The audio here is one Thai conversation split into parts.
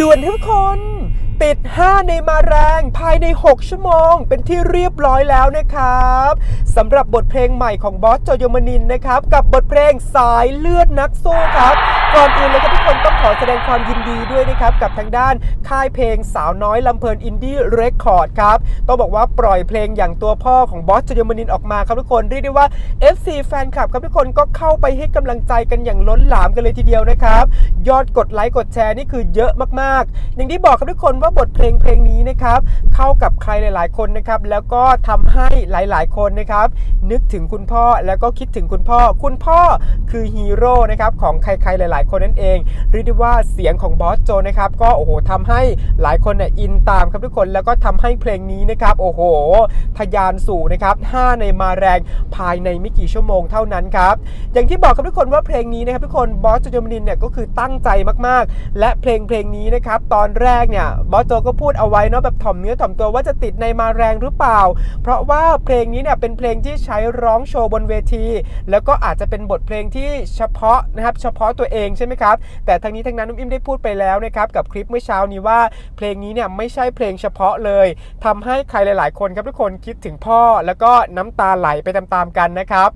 ด่วนทุกคน ติด 5 ในมาแรงภายใน 6 ชั่วโมง เป็นที่เรียบร้อยแล้วนะครับสำหรับบทเพลงใหม่ของบอสโจโยมานินนะครับ กับบทเพลงสายเลือดนักสู้ครับ ก่อนอื่นเลยครับทุกคนต้องขอแสดงความยินดีด้วยนะครับ กับทางด้านค่ายเพลงสาวน้อยลำเพลินอินดี้เรคคอร์ดครับ ต้องบอกว่าปล่อยเพลงอย่างตัวพ่อของบอสโจโยมานินออกมาครับทุกคนเรียกได้ว่า FC แฟนคลับครับทุกคนก็เข้าไปให้กำลังใจกันอย่างล้นหลามกันเลยทีเดียวนะครับยอดกดไลค์กดแชร์นี่คือเยอะมากๆ อย่างที่บอกครับทุกคนว่าบทเพลงเพลงนี้นะครับ เข้ากับใครหลาย ๆ คนนะครับ แล้วก็ทำให้หลาย ๆ คนนะครับ นึกถึงคุณพ่อแล้วก็คิดถึงคุณพ่อ คุณพ่อคือฮีโร่นะครับของใคร ๆ หลาย ๆ คนนั่นเองเรียกได้ว่าเสียงของบอสโจนะครับก็โอ้โหทำให้หลายคนเนี่ยอินตามครับทุกคนแล้วก็ทำให้เพลงนี้นะครับโอ้โหทะยานสู่นะครับ5ในมาแรงภายในไม่กี่ชั่วโมงเท่านั้นครับอย่างที่บอกกับทุกคนว่าเพลงนี้นะครับทุกคนบอสโจมินินเนี่ยก็คือตั้งใจมากๆ และเพลงเพลงนี้นะครับตอนแรกเนี่ยบอสโจก็พูดเอาไว้เนาะแบบถ่อมเนื้อถ่อมตัวว่าจะติดในมาแรงหรือเปล่า เพราะว่าเพลงนี้เนี่ยเป็นเพลงที่ใช้ร้องโชว์บนเวที แล้วก็อาจจะเป็นบทเพลงที่เฉพาะนะครับเฉพาะตัวเองใช่ไหมครับ แต่ทั้งนี้ทั้งนั้นนุ่มอิ่มได้พูดไปแล้วนะครับกับคลิปเมื่อเช้านี้ว่าเพลงนี้เนี่ยไม่ใช่เพลงเฉพาะเลยทำให้ใครหลาย ๆ คนครับทุกคนคิดถึงพ่อ แล้วก็น้ำตาไหลไปตามๆกันนะครับ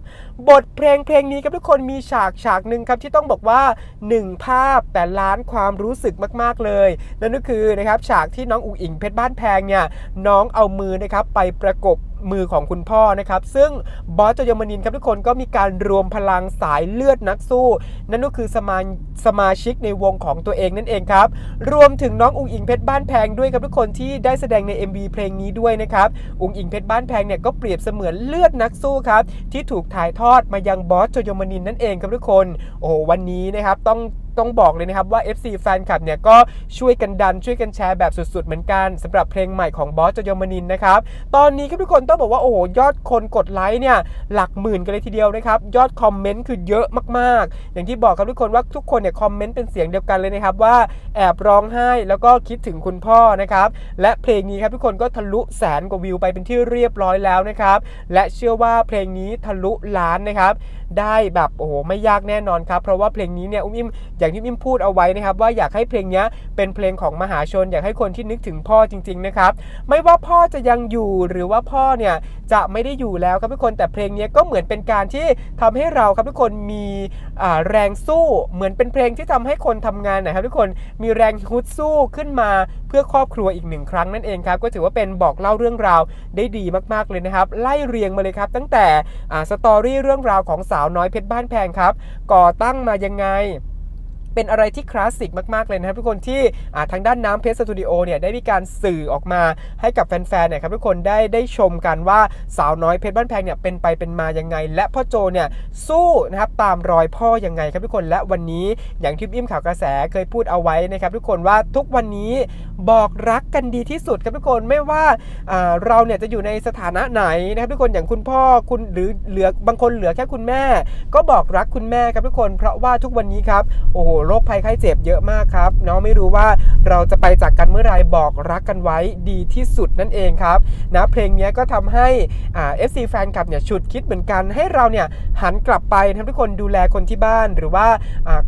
บทเพลงเพลงนี้ครับทุกคนมีฉากฉากหนึ่งครับที่ต้องบอกว่า 1 ภาพแต่ล้านความรู้สึกมากๆเลย นั่นก็คือนะครับฉากที่น้องอุ๋งอิงเพชรบ้านแพงเนี่ยน้องเอามือนะครับไปประกบ มือของคุณพ่อนะครับ ซึ่งบอสจยมนินครับทุกคนก็มีการรวมพลังสายเลือดนักสู้ นั่นก็คือสมาสมาชิกในวงของตัวเองนั่นเองครับ รวมถึงน้องอุ๋งอิงเพชรบ้านแพงด้วยครับทุกคนที่ได้แสดงใน MV เพลงนี้ด้วยนะครับอุ๋งอิงเพชรบ้านแพงเนี่ยก็เปรียบเสมือนเลือดนักสู้ครับที่ถูกถ่ายทอดมายังบอสโจยมานินนั่นเองครับทุกคน โอ้วันนี้นะครับต้อง ต้องบอกเลยนะครับว่า FC แฟนคลับเนี่ยก็ช่วยกันดันช่วยกันแชร์แบบสุดๆ เหมือนกันสำหรับเพลงใหม่ของบอสจโยมานินนะครับ ตอนนี้ครับทุกคนต้องบอกว่าโอ้โหยอดคนกดไลค์เนี่ยหลักหมื่นกันเลยทีเดียวนะครับ ยอดคอมเมนต์คือเยอะมากๆ อย่างที่บอกครับทุกคนว่าทุกคนเนี่ยคอมเมนต์เป็นเสียงเดียวกันเลยนะครับว่าแอบร้องไห้แล้วก็คิดถึงคุณพ่อนะครับและเพลงนี้ครับทุกคนก็ทะลุแสนกว่าวิวไปเป็นที่เรียบร้อยแล้วนะครับและเชื่อว่าเพลงนี้ทะลุล้านนะครับ ได้แบบโอ้โหไม่ยากแน่นอนครับ เพราะว่าเพลงนี้เนี่ยอุ้มอิ่มอย่างที่อุ้มอิ่มพูดเอาไว้นะครับว่าอยากให้เพลงนี้เป็นเพลงของมหาชน อยากให้คนที่นึกถึงพ่อจริง ๆนะครับ ไม่ว่าพ่อจะยังอยู่หรือว่าพ่อเนี่ยจะไม่ได้อยู่แล้วครับทุกคนแต่เพลงนี้ก็เหมือนเป็นการที่ทำให้เราครับทุกคนมีแรงสู้เหมือนเป็นเพลงที่ทำให้คนทำงานนะครับทุกคนมีแรงฮึดสู้ขึ้นมาเพื่อครอบครัวอีกหนึ่งครั้งนั่นเองครับก็ถือว่าเป็นบอกเล่าเรื่องราวได้ดีมากๆเลยนะครับไล่เรียงมาเลยครับ ตั้งแต่สตอรี่เรื่องราวของสาวาวน้อยเพชรบ้านแพงครับ ก่อตั้งมายังไง เป็นอะไรที่คลาสสิกมากๆเลยนะครับทุกคนที่ทางด้านน้ำเพชรสตูดิโอเนี่ยได้มีการสื่อออกมาให้กับแฟนๆเนี่ยครับทุกคนได้ได้ชมกันว่าสาวน้อยเพชรบ้านแพงเนี่ยเป็นไปเป็นมายังไง และพ่อโจเนี่ยสู้นะครับตามรอยพ่อยังไงครับทุกคนและวันนี้อย่างที่อิ่มข่าวกระแสเคยพูดเอาไว้นะครับทุกคนว่าทุกวันนี้บอกรักกันดีที่สุดครับทุกคนไม่ว่าเราเนี่ยจะอยู่ในสถานะไหนนะครับทุกคนอย่างคุณพ่อคุณหรือเหลือบางคนเหลือแค่คุณแม่ ก็บอกรักคุณแม่ครับทุกคน เพราะว่าทุกวันนี้ครับโอ้โหโรคภัยไข้เจ็บเยอะมากครับเนาะไม่รู้ว่าเราจะไปจากกันเมื่อไหรบอกรักกันไว้ดีที่สุดนั่นเองครับนะเพลงนี้ก็ทำให้อ่า FC แฟนคลับเนี่ยฉุดคิดเหมือนกัน ให้เราเนี่ยหันกลับไปนะครับทุกคนดูแลคนที่บ้านหรือว่า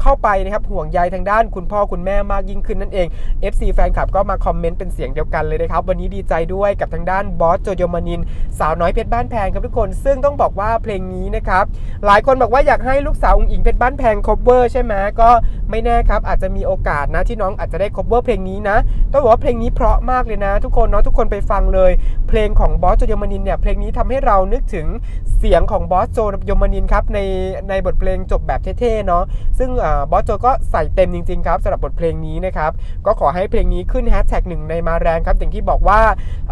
เข้าไปนะครับห่วงใยทางด้านคุณพ่อคุณแม่มากยิ่งขึ้นนั่นเอง FC แฟนคลับก็มาคอมเมนต์เป็นเสียงเดียวกันเลยนะครับ วันนี้ดีใจด้วยกับทางด้านบอสโจโยมานิน สาวน้อยเพชรบ้านแพงครับทุกคน ซึ่งต้องบอกว่าเพลงนี้นะครับ หลายคนบอกว่าอยากให้ลูกสาวองค์อิงเพชรบ้านแพง cover ใช่ไหมก็ไม่แน่ครับอาจจะมีโอกาสนะที่น้องอาจจะได้ cover เพลงนี้นะต้องบอกว่าเพลงนี้เพราะมากเลยนะ ทุกคนเนาะทุกคนไปฟังเลย เพลงของบอสโจยมานินเนี่ยเพลงนี้ทำให้เรานึกถึงเสียงของบอสโจยมานินครับในในบทเพลงจบแบบเท่ๆเนาะซึ่งอบอสโจก็ใส่เต็มจริงๆครับสำหรับบทเพลงนี้นะครับก็ขอให้เพลงนี้ขึ้นแฮชแท็กหนึ่งในมาแรงครับอย่างที่บอกว่า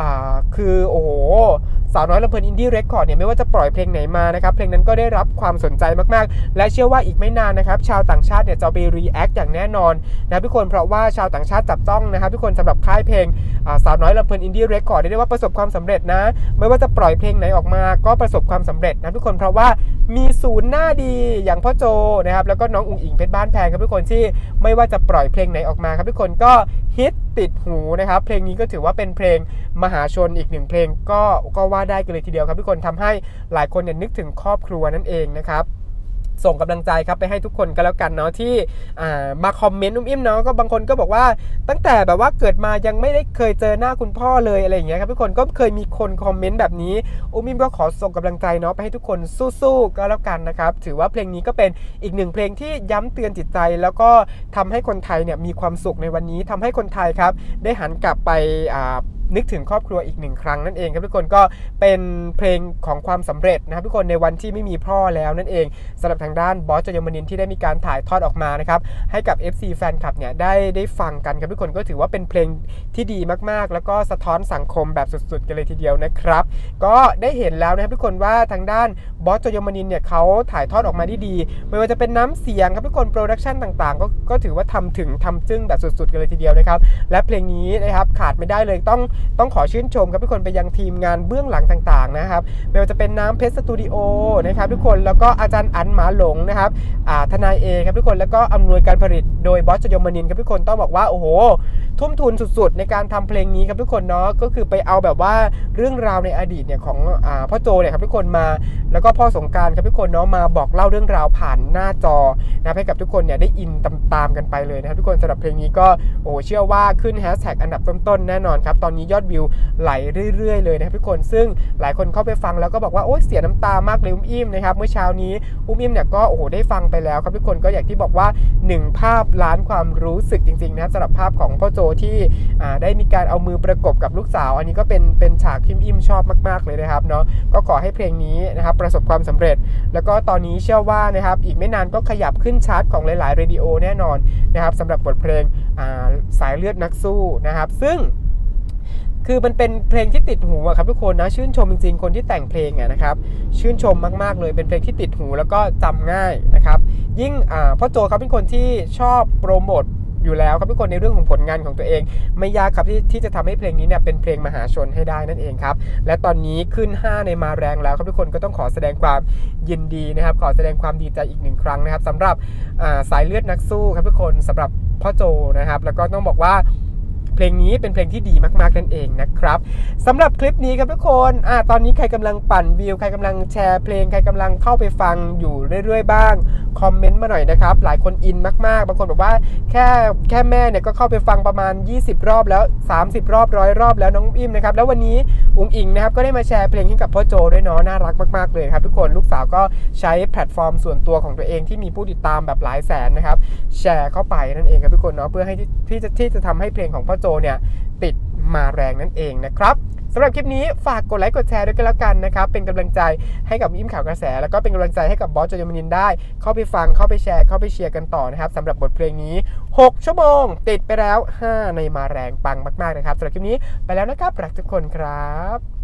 อ่าคือโอ้โห สาวน้อยลำเพลินอินดี้เรคคอร์ดเนี่ยไม่ว่าจะปล่อยเพลงไหนมานะครับเพลงนั้นก็ได้รับความสนใจมากๆ และเชื่อว่าอีกไม่นานนะครับชาวต่างชาติเนี่ยจะไปรีแอคอย่างแน่นอนนะทุกคนเพราะว่าชาวต่างชาติจับจ้องนะครับทุกคนสำหรับค่ายเพลงสาวน้อยลำเพลินอินดี้เรคคอร์ดได้ว่าประสบความสำเร็จนะ ไม่ว่าจะปล่อยเพลงไหนออกมาก็ประสบความสำเร็จนะทุกคนเพราะว่า มีศูนย์หน้าดีอย่างพ่อโจนะครับแล้วก็น้องอุ๋งอิงเพชรบ้านแพงครับทุกคนที่ไม่ว่าจะปล่อยเพลงไหนออกมาครับทุกคนก็ฮิตติดหูนะครับเพลงนี้ก็ถือว่าเป็นเพลงมหาชนอีกหนึ่งเพลงก็ก็ว่าได้กันเลยทีเดียวครับทุกคนทำให้หลายคนเนี่ยนึกถึงครอบครัวนั่นเองนะครับ ส่งกำลังใจครับไปให้ทุกคนก็แล้วกันเนาะที่อ่ามาคอมเมนต์อุ้มอิ่มเนาะก็บางคนก็บอกว่าตั้งแต่แบบว่าเกิดมายังไม่ได้เคยเจอหน้าคุณพ่อเลยอะไรอย่างเงี้ยครับทุกคนก็เคยมีคนคอมเมนต์แบบนี้อุ้มอิ่มก็ขอส่งกำลังใจเนาะไปให้ทุกคนสู้ๆก็แล้วกันนะครับถือว่าเพลงนี้ก็เป็นอีกหนึ่งเพลงที่ย้ำเตือนจิตใจ แล้วก็ทำให้คนไทยเนี่ยมีความสุขในวันนี้ทำให้คนไทยครับได้หันกลับไปอ่า นึกถึงครอบครัวอีกหนึ่งครั้งนั่นเองครับทุกคนก็เป็นเพลงของความสำเร็จนะครับทุกคนในวันที่ไม่มีพ่อแล้วนั่นเองสำหรับทางด้านบอสจอยมนินที่ได้มีการถ่ายทอดออกมานะครับให้กับ FC แฟนคลับเนี่ยได้ได้ฟังกันครับทุกคนก็ถือว่าเป็นเพลงที่ดีมากๆ แล้วก็สะท้อนสังคมแบบสุดๆกันเลยทีเดียวนะครับ ก็ได้เห็นแล้วนะครับทุกคนว่าทางด้านบอสจอยมนินเนี่ยเขาถ่ายทอดออกมาได้ดี ไม่ว่าจะเป็นน้ำเสียงครับทุกคนโปรดักชันต่างๆ ก็ก็ถือว่าทำถึงทำจึ้งแบบสุดๆกันเลยทีเดียวนะครับและเพลงนี้นะครับขาดไม่ได้เลยต้องต้องขอชื่นชมครับทุกคนไปยังทีมงานเบื้องหลังต่างๆนะครับไม่ว่าจะเป็นน้ำเพชรสตูดิโอนะครับทุกคนแล้วก็อาจารย์อันหมาหลงนะครับทนายเอครับทุกคนแล้วก็อำนวยการผลิตโดยบอสจยมนินครับทุกคนต้องบอกว่าโอ้โห ทุ่มทุนสุดๆ ในการทำเพลงนี้ครับทุกคนเนาะก็คือไปเอาแบบว่าเรื่องราวในอดีตเนี่ยของอพ่อโจเนี่ยครับทุกคนมา แล้วก็พ่อสงการครับทุกคนเนาะมาบอกเล่าเรื่องราวผ่านหน้าจอนะให้กับทุกคนเนี่ยได้อินตามๆกันไปเลยนะครับทุกคนสำหรับเพลงนี้ก็โอ้เชื่อว่าขึ้นแฮชแท็กอันดับต้นๆแน่นอนครับตอนนี้ยอดวิวไหลเรื่อยๆเลยนะครับทุกคนซึ่งหลายคนเข้าไปฟังแล้วก็บอกว่าโอ้ยเสียน้ำตามากเลยอุ้มอิ่มนะครับเมื่อเช้านี้อุ้มอิ่มเนี่ยก็โอ้โหได้ฟังไปแล้วครับทุกคนก็อย่างที่บอกว่าหนึ่งภาพล้านความรู้สึกจริงๆนะครับสำหรับภาพของพ่อโจที่ได้มีการเอามือประกบกับลูกสาว อันนี้ก็เป็นเป็นฉากที่อิ่มชอบมาก ๆเลยนะครับเนาะก็ขอให้เพลงนี้นะครับประสบความสำเร็จ แล้วก็ตอนนี้เชื่อว่านะครับอีกไม่นานก็ขยับขึ้นชาร์ตของหลายๆเรดิโอแน่นอนนะครับสำหรับบทเพลงสายเลือดนักสู้นะครับ ซึ่ง คือมันเป็นเพลงที่ติดหูอะครับทุกคนนะชื่นชมจริงๆ คนที่แต่งเพลงอะนะครับชื่นชมมากๆเลยเป็นเพลงที่ติดหูแล้วก็จำง่ายนะครับยิ่งอ่าพ่อโจเขาเป็นคนที่ชอบโปรโมทอยู่แล้วครับทุกคนในเรื่องของผลงานของตัวเอง ไม่ยากครับที่ที่จะทำให้เพลงนี้เนี่ยเป็นเพลงมหาชนให้ได้นั่นเองครับ และตอนนี้ขึ้น 5 ในมาแรงแล้วครับทุกคนก็ต้องขอแสดงความยินดีนะครับ ขอแสดงความดีใจอีกหนึ่งครั้งนะครับสำหรับสายเลือดนักสู้ครับทุกคนสำหรับพ่อโจนะครับ แล้วก็ต้องบอกว่า เพลงนี้เป็นเพลงที่ดีมากๆนั่นเองนะครับสำหรับคลิปนี้ครับทุกคนอ่าตอนนี้ใครกำลังปั่นวิวใครกำลังแชร์เพลงใครกำลังเข้าไปฟังอยู่เรื่อยๆบ้างคอมเมนต์มาหน่อยนะครับ หลายคนอินมากๆ บางคนบอกว่าแค่แค่แม่เนี่ยก็เข้าไปฟังประมาณ 20 รอบแล้ว 30 รอบร้อยรอบแล้วน้องอิ่มนะครับแล้ววันนี้อุ๋งอิงนะครับก็ได้มาแชร์เพลงให้กับพ่อโจด้วยเนาะน่ารักมากๆเลยครับทุกคนลูกสาวก็ใช้แพลตฟอร์มส่วนตัวของตัวเองที่มีผู้ติดตามแบบหลายแสนนะครับแชร์เข้าไปนั่นเองครับทุกคนเนาะเพื่อให้ที่ที่จะที่จะทำให้เพลงของพ่อโจเนี่ยติดมาแรงนั่นเองนะครับสำหรับคลิปนี้ฝากกดไลค์กดแชร์ด้วยกันแล้วกันนะครับ เป็นกำลังใจให้กับยิ้มข่าวกระแส แล้วก็เป็นกำลังใจให้กับบอสจอยมนินได้ เข้าไปฟังเข้าไปแชร์ เข้าไปเชียร์กันต่อนะครับสำหรับบทเพลงนี้ 6 ชั่วโมง ติดไปแล้ว 5 ในมาแรงปังมาก ๆ นะครับสำหรับคลิปนี้ไปแล้วนะครับรักทุกคนครับ